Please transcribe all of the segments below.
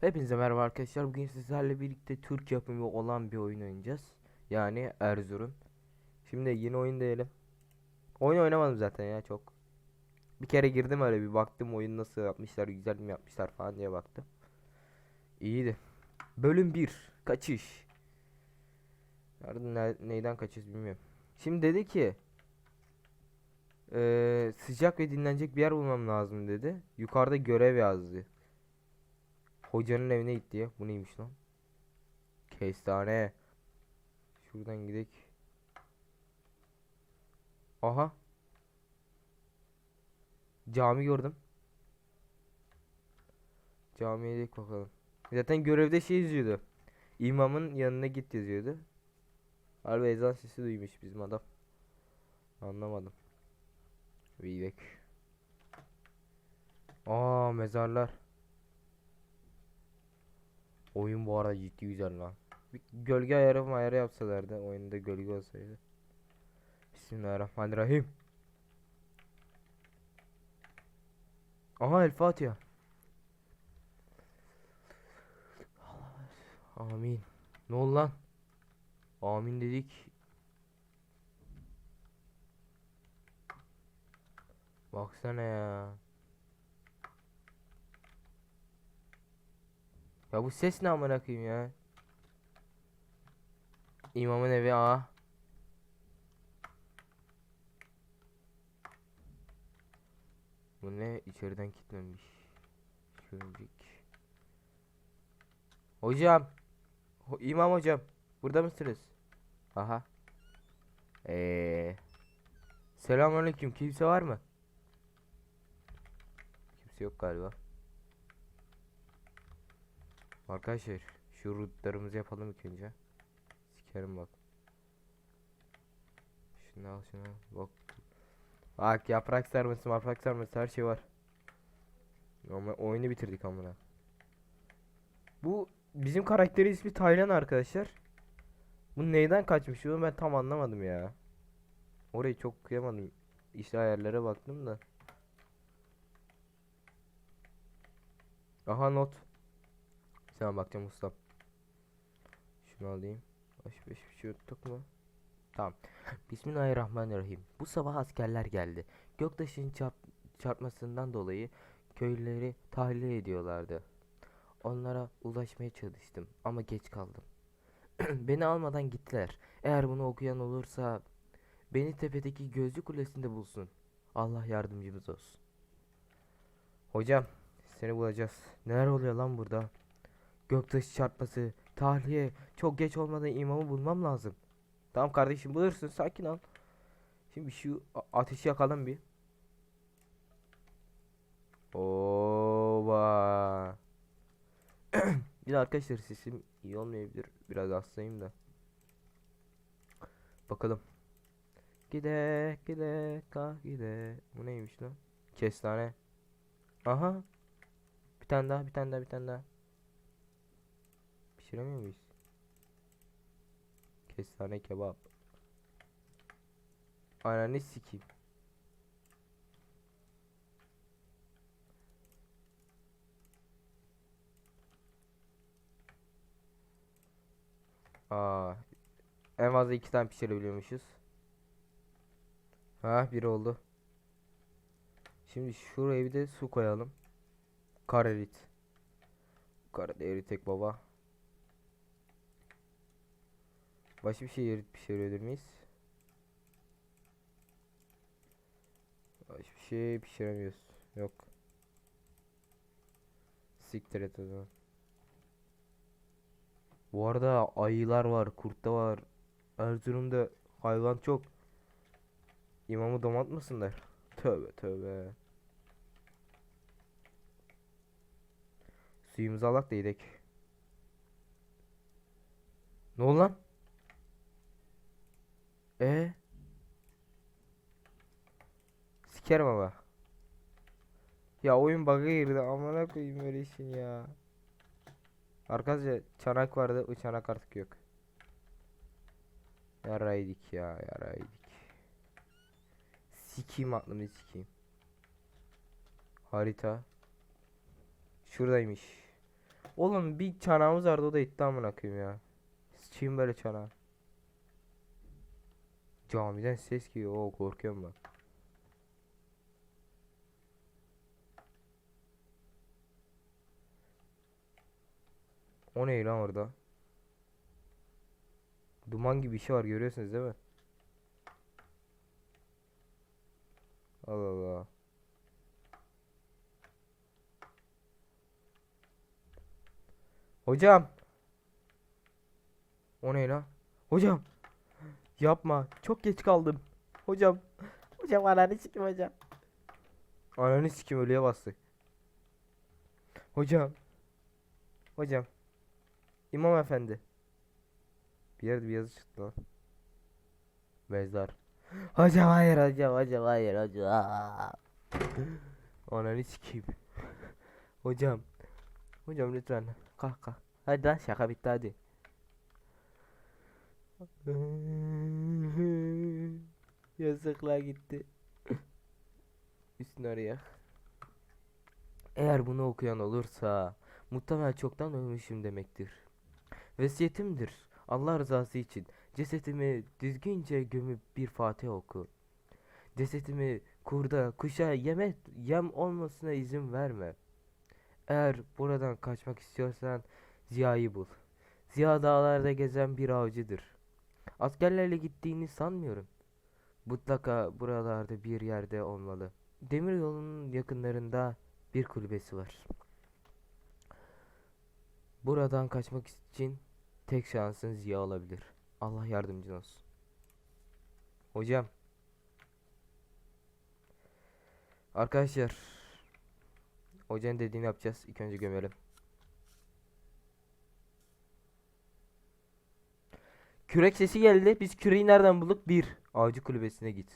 Hepinize merhaba arkadaşlar. Bugün sizlerle birlikte Türk yapımı olan bir oyun oynayacağız. Yani Erzurum. Şimdi yeni oyun diyelim. Oyun oynamadım zaten ya çok. Bir kere girdim öyle bir baktım oyun nasıl yapmışlar, güzel mi yapmışlar falan diye baktım. İyiydi. Bölüm 1. Kaçış. Nereden ne- neyden kaçış bilmiyorum. Şimdi dedi ki eee, sıcak ve dinlenecek bir yer bulmam lazım dedi. Yukarıda görev yazdı. Hocanın evine gitti ya. Bu neymiş lan? Kestane. Şuradan gidek. Aha. Cami gördüm. Camiye gidelim bakalım. Zaten görevde şey yazıyordu. İmamın yanına git yazıyordu. Harbi ezan sesi duymuş bizim adam. Anlamadım. Gidelim. Aa mezarlar. Oyun bu arada ciddi güzel lan. Bir gölge ayarı ayarı yapsalardı oyunda gölge olsaydı. Bismillahirrahmanirrahim. Aha El Fatiha. Amin. Ne oldu lan? Amin dedik. Baksana ya. Ya bu ses ne amına koyayım ya? İmamın evi a. Bu ne? İçeriden kilitlenmiş. Şölecek. Hocam. Ho İmam hocam. Burada mısınız? Aha. Eee. Selamünaleyküm. Kimse var mı? Kimse yok galiba. Arkadaşlar şu rootlarımızı yapalım ilk önce. Sikerim bak. Şunu al şunu. Bak. Bak yaprak sarması yaprak sarması her şey var. Ama oyunu bitirdik amına. Bu bizim karakterin ismi Taylan arkadaşlar. Bu neyden kaçmış onu ben tam anlamadım ya. Orayı çok kıyamadım. İşte ayarlara baktım da. Aha not. Sana bakacağım ustam. Şunu alayım. Baş beş bir şey yuttuk mu? Tamam. Bismillahirrahmanirrahim. Bu sabah askerler geldi. Göktaşın çarp çarpmasından dolayı köylüleri tahliye ediyorlardı. Onlara ulaşmaya çalıştım ama geç kaldım. Beni almadan gittiler. Eğer bunu okuyan olursa beni tepedeki gözlü kulesinde bulsun. Allah yardımcımız olsun. Hocam seni bulacağız. Neler oluyor lan burada? Göktaşı çarpması, tahliye, çok geç olmadan imamı bulmam lazım. Tamam kardeşim bulursun sakin ol. Şimdi şu ateşi yakalım bir. Oba. bir de arkadaşlar sesim iyi olmayabilir. Biraz hastayım da. Bakalım. Gide gide ka gide. Bu neymiş lan? Kestane. Aha. Bir tane daha bir tane daha bir tane daha. Pişiremiyor muyuz? Kestane kebap. Ananı sikeyim. Aa, en fazla iki tane pişirebiliyormuşuz. Ha, bir oldu. Şimdi şuraya bir de su koyalım. Karerit. Karada eritek baba. Başka bir şey erit pişirebilir miyiz? Başka bir şey pişiremiyoruz. Yok. Siktir et o zaman. Bu arada ayılar var, kurtlar var. Erzurum'da hayvan çok. İmamı domatmasınlar. Tövbe tövbe. Suyumuzu alak da yedek. Ne oldu lan? E Sikerim ama. Ya oyun bug'a girdi amına koyayım böyle işin ya. Arkadaşlar çanak vardı o çanak artık yok. Yaraydık ya yaraydık. Sikeyim aklımı sikeyim. Harita. Şuradaymış. Oğlum bir çanağımız vardı o da itti amına koyayım ya. Sıçayım böyle çanağı. Camiden ses geliyor. Oo korkuyorum ben. O ne lan orada? Duman gibi bir şey var görüyorsunuz değil mi? Allah Allah. Hocam. O ne lan? Hocam. Yapma. Çok geç kaldım. Hocam. Hocam ananı sikim hocam. Ananı sikim ölüye bastı. Hocam. Hocam. İmam efendi. Bir yerde bir yazı çıktı lan. Mezar. Hocam hayır hocam hocam hayır hocam. Ananı sikeyim. Hocam. Hocam lütfen kalk kalk. Hadi lan şaka bitti hadi. Yazıklar gitti. Üstüne araya. Eğer bunu okuyan olursa muhtemelen çoktan ölmüşüm demektir. Vesiyetimdir. Allah rızası için cesetimi düzgünce gömüp bir Fatiha oku. Cesetimi kurda, kuşa yeme, yem olmasına izin verme. Eğer buradan kaçmak istiyorsan Ziya'yı bul. Ziya dağlarda gezen bir avcıdır. Askerlerle gittiğini sanmıyorum. Mutlaka buralarda bir yerde olmalı. Demir yolunun yakınlarında bir kulübesi var. Buradan kaçmak için tek şansın Ziya olabilir. Allah yardımcın olsun. Hocam. Arkadaşlar. Hocanın dediğini yapacağız. İlk önce gömelim. Kürek sesi geldi. Biz küreği nereden bulduk? Bir. Avcı kulübesine git.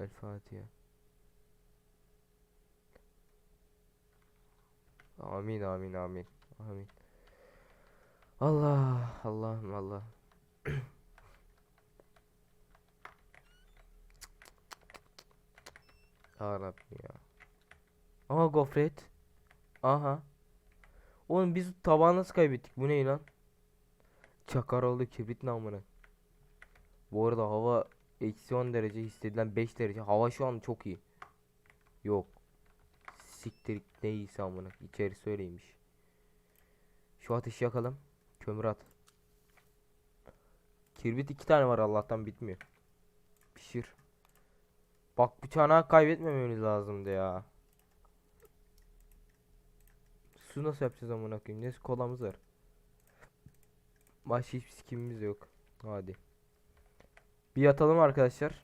El Fatiha. Amin amin amin. Amin. Allah Allah'ım Allah. Ya ya. Aha gofret. Aha. Oğlum biz tabağı nasıl kaybettik? Bu ne lan? Çakar oldu kibrit namına. Bu arada hava eksi 10 derece hissedilen 5 derece. Hava şu an çok iyi. Yok. Siktir neyse amına. İçerisi öyleymiş. Şu ateşi yakalım. Kömür at. Kirbit iki tane var Allah'tan bitmiyor. Pişir. Bak bu çanağı kaybetmememiz lazımdı ya. Su nasıl yapacağız amına koyayım? Neyse kolamız var. Başka hiçbir sikimimiz yok. Hadi. Bir yatalım arkadaşlar.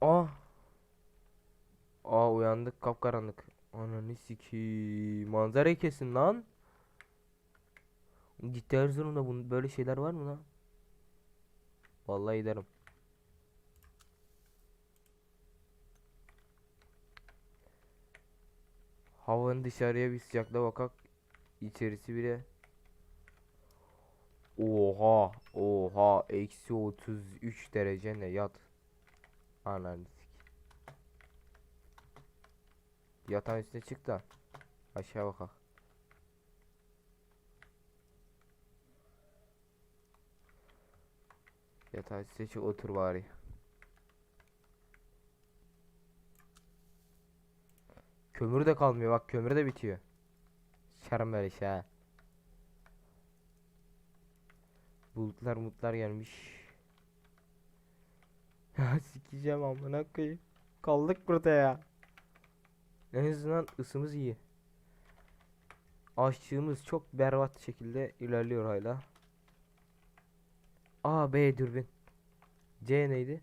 Aa. Aa uyandık kapkaranlık. Ananı sikeyim. Manzarayı kesin lan. Ciddi Erzurum'da bun böyle şeyler var mı lan? Vallahi giderim. Havanın dışarıya bir sıcaklığa bakak. İçerisi bile. Oha. Oha. Eksi 33 derece ne yat. Ananı. Yatağın üstüne çık da. Aşağı bakak. Yatağın üstüne çık otur bari. Kömür de kalmıyor bak kömür de bitiyor. Sıçarım böyle şey. Bulutlar mutlar gelmiş. Ya sikeceğim amına koyayım. Kaldık burada ya. En azından ısımız iyi. Aşçığımız çok berbat şekilde ilerliyor hala. A B dürbün. C neydi?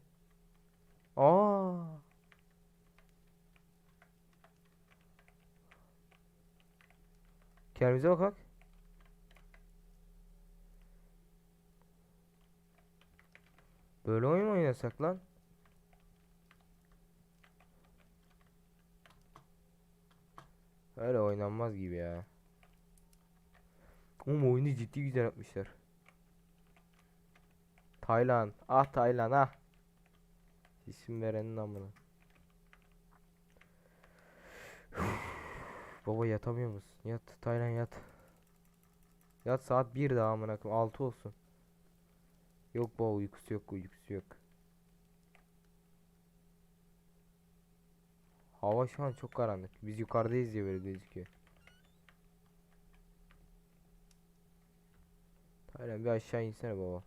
Aa. Kendimize bakak. Böyle oyun oynasak lan? Öyle oynanmaz gibi ya. Oğlum oyunu ciddi güzel yapmışlar. Taylan. Ah Taylan ah. İsim verenin amına. Baba yatamıyor musun? Yat Taylan yat. Yat saat 1 daha amına koyayım 6 olsun. Yok baba uykusu yok uykusu yok. Hava şu an çok karanlık. Biz yukarıdayız diye böyle gözüküyor. Taylan bir aşağı insene baba.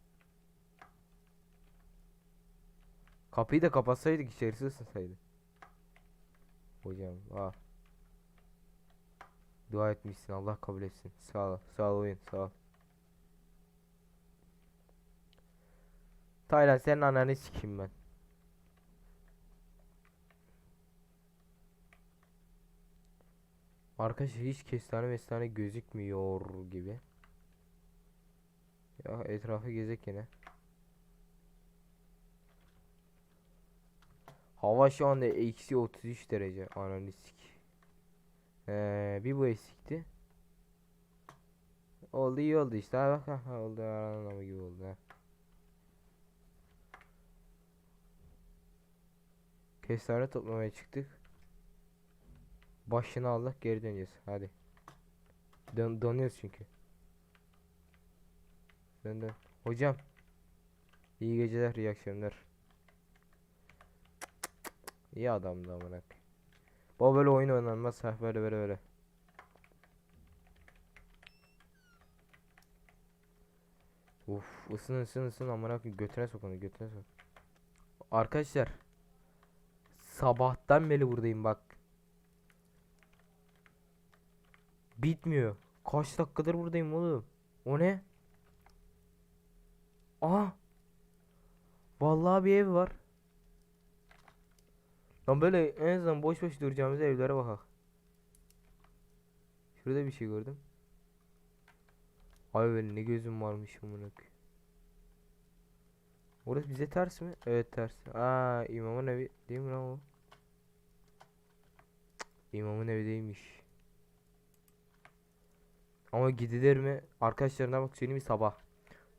Kapıyı da kapatsaydık içerisi ısınsaydı. Hocam ah. Dua etmişsin Allah kabul etsin. Sağ ol. Sağ ol oyun. Sağ ol. Taylan senin ananı sikeyim ben. Arkadaşlar hiç kestane mestane gözükmüyor gibi. Ya etrafı gezek yine. Hava şu anda eksi 33 derece. Ananı sik. Ee, bir bu eksikti. Oldu iyi oldu işte. Bak oldu anlamı gibi oldu ha. Kestane toplamaya çıktık. Başını aldık geri döneceğiz. Hadi. Dön donuyoruz çünkü. Dön dön. Hocam. İyi geceler, iyi akşamlar. İyi adamdı amına. Baba böyle oyun oynanmaz ha böyle böyle böyle. Uf ısın ısın ısın amına götüne sok götüne sok. Arkadaşlar sabahtan beri buradayım bak. Bitmiyor. Kaç dakikadır buradayım oğlum? O ne? Aha. Vallahi bir ev var. Lan böyle en azından boş boş duracağımız evlere bakak. Şurada bir şey gördüm. Ay benim ne gözüm varmış amına. Orası bize ters mi? Evet ters. Aa imamın evi değil mi lan o? İmamın evi değilmiş. Ama gidilir mi? Arkadaşlarına bak söyleyeyim sabah.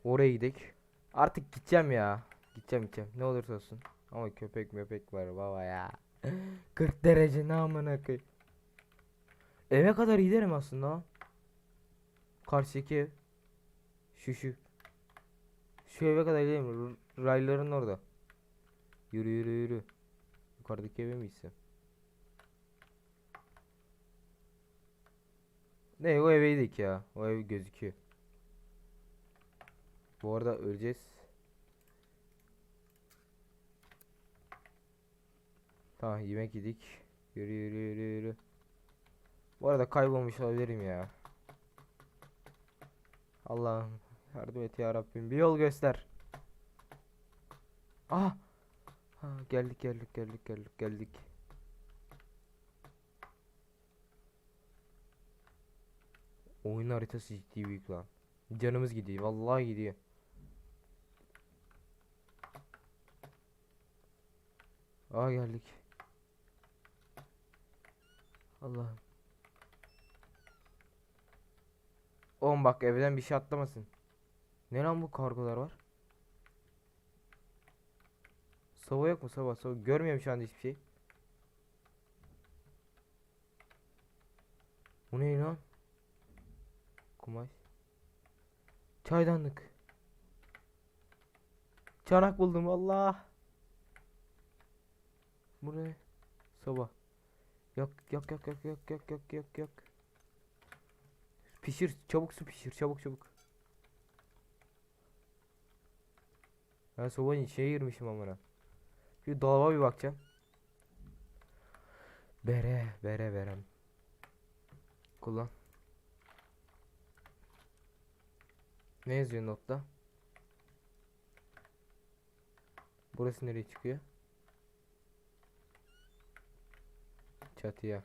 Oraya gidek. Artık gideceğim ya. Gideceğim gideceğim. Ne olursa olsun. Ama köpek möpek var baba ya. 40 derece ne amına koyayım. Eve kadar giderim aslında. ev. Şu şu. Şu eve kadar giderim. R- Rayların orada. Yürü yürü yürü. Yukarıdaki eve mi gitsem? Ne o eveydik ya. O ev gözüküyor. Bu arada öleceğiz. Tamam yemek yedik. Yürü yürü yürü yürü. Bu arada kaybolmuş olabilirim ya. Allah'ım yardım et ya Rabbim. Bir yol göster. Ah. Ha, geldik geldik geldik geldik geldik. Oyun haritası ciddi büyük lan. Canımız gidiyor. Vallahi gidiyor. Aa geldik. Allah'ım. Oğlum bak evden bir şey atlamasın. Ne lan bu kargolar var? Sova yok mu Sova? Sova görmüyorum şu anda hiçbir şey. Bu ne lan? Kumaş. Çaydanlık. Çanak buldum Allah. Bu ne? Soba. Yak yak yak yak yak yak yak yak yak. Pişir çabuk su pişir çabuk çabuk. Ben sobanın içine girmişim amına. Bir dolaba bir bakacağım. Bere bere berem. Kullan. Ne yazıyor notta? Burası nereye çıkıyor? Çatıya.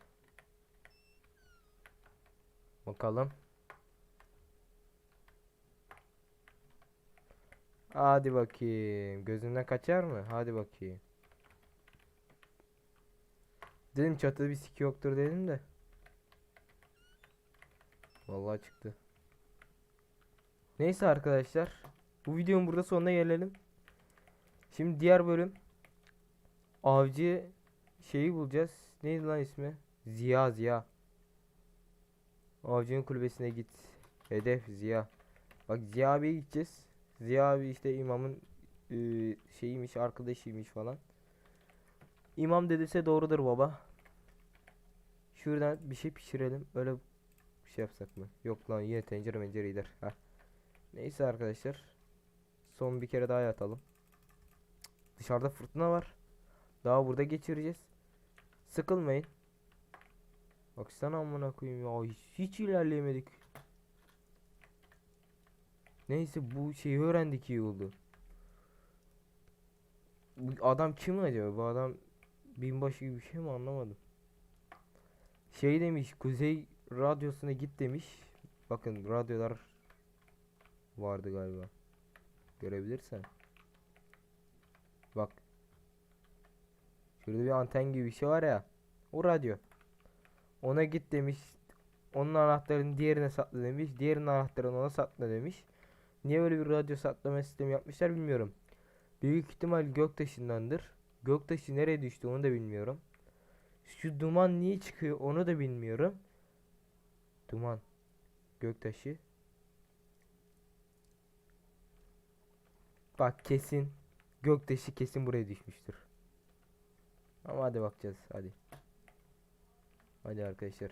Bakalım. Hadi bakayım. Gözünden kaçar mı? Hadi bakayım. Dedim çatıda bir siki yoktur dedim de. Vallahi çıktı. Neyse arkadaşlar. Bu videonun burada sonuna gelelim. Şimdi diğer bölüm avcı şeyi bulacağız. Neydi lan ismi? Ziya Ziya. Avcının kulübesine git. Hedef Ziya. Bak Ziya abiye gideceğiz. Ziya abi işte imamın e, şeyiymiş arkadaşıymış falan. İmam dediyse doğrudur baba. Şuradan bir şey pişirelim. Öyle bir şey yapsak mı? Yok lan yine tencere mencere gider. Heh. Neyse arkadaşlar. Son bir kere daha yatalım. Dışarıda fırtına var. Daha burada geçireceğiz. Sıkılmayın. Baksana amına koyayım ya hiç, hiç ilerleyemedik. Neyse bu şeyi öğrendik iyi oldu. Bu adam kim acaba? Bu adam binbaşı gibi bir şey mi anlamadım. Şey demiş Kuzey Radyosu'na git demiş. Bakın radyolar vardı galiba. Görebilirsen. Bak. Şurada bir anten gibi bir şey var ya. O radyo. Ona git demiş. Onun anahtarını diğerine sakla demiş. Diğerinin anahtarını ona sakla demiş. Niye öyle bir radyo saklama sistemi yapmışlar bilmiyorum. Büyük ihtimal göktaşındandır. Göktaşı nereye düştü onu da bilmiyorum. Şu duman niye çıkıyor onu da bilmiyorum. Duman. Göktaşı. Bak kesin. Göktaşı kesin buraya düşmüştür. Ama hadi bakacağız hadi. Hadi arkadaşlar.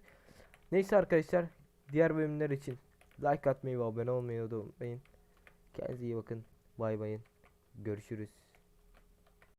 Neyse arkadaşlar. Diğer bölümler için like atmayı ve abone olmayı unutmayın. Kendinize iyi bakın. Bay bayın. Görüşürüz.